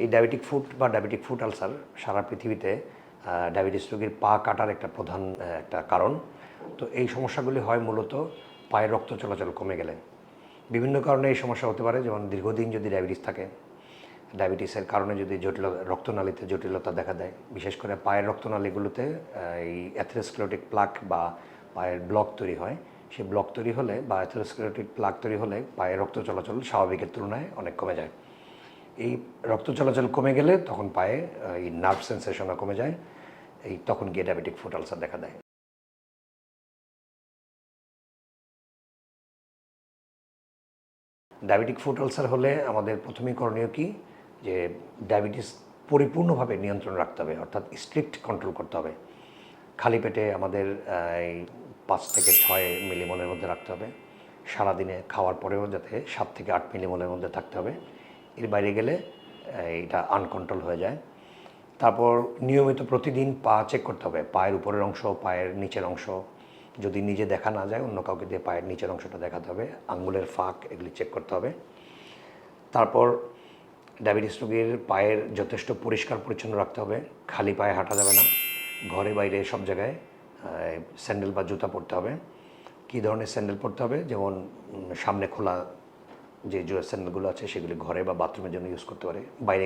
এই diabetic foot বা diabetic foot ulcer সারা পৃথিবীতে ডায়াবেটিস রোগীর পা কাটার একটা প্রধান একটা কারণ। তো এই সমস্যাগুলি হয় মূলত পায়ের রক্ত চলাচল কমে গেলে। বিভিন্ন কারণে এই সমস্যা হতে পারে, যেমন দীর্ঘদিন যদি ডায়াবেটিস থাকে ডায়াবেটিসের কারণে যদি জটিল, রক্তনালীতে জটিলতা দেখা দেয়। বিশেষ করে পায়ের রক্তনালীগুলোতে এই অ্যাথেরোস্ক্লেরোটিক প্লাক বা পায়ের ব্লক তৈরি হয়। সেই ব্লক তৈরি হলে বা অ্যাথেরোস্ক্লেরোটিক প্লাক তৈরি হলে পায়ের রক্ত চলাচল স্বাভাবিকের তুলনায় অনেক কমে যায়। এই রক্ত চলাচল কমে গেলে তখন পায়ে এই নার্ভ সেন্সেশনও কমে যায়, এই তখন গিয়ে ডায়াবেটিক ফুট আলসার দেখা দেয়। ডায়াবেটিক ফুট আলসার হলে আমাদের প্রথমেই করণীয় কি? যে ডায়াবেটিস পরিপূর্ণভাবে নিয়ন্ত্রণ রাখতে হবে, অর্থাৎ স্ট্রিক্ট কন্ট্রোল করতে হবে। খালি পেটে আমাদের এই পাঁচ থেকে ছয় মিলিমলের মধ্যে রাখতে হবে। সারাদিনে খাওয়ার পরেও যাতে সাত থেকে আট মিলিমলের মধ্যে থাকতে হবে। এর বাইরে গেলে এটা আনকন্ট্রোল হয়ে যায়। তারপর নিয়মিত প্রতিদিন পা চেক করতে হবে, পায়ের উপরের অংশ, পায়ের নিচের অংশ। যদি নিজে দেখা না যায়, অন্য কাউকে দিয়ে পায়ের নিচের অংশটা দেখাতে হবে, আঙ্গুলের ফাঁক এগুলি চেক করতে হবে। তারপর ডায়াবেটিস রোগীর পায়ের যথেষ্ট পরিষ্কার পরিচ্ছন্ন রাখতে হবে, খালি পায়ে হাঁটা যাবে না, ঘরে বাইরে সব জায়গায় স্যান্ডেল বা জুতা পরতে হবে। কী ধরনের স্যান্ডেল পরতে হবে? যেমন সামনে খোলা যে জুয়ের স্যান্ডেলগুলো আছে সেগুলি ঘরে বা বাথরুমের জন্য ইউজ করতে পারে। বাইরে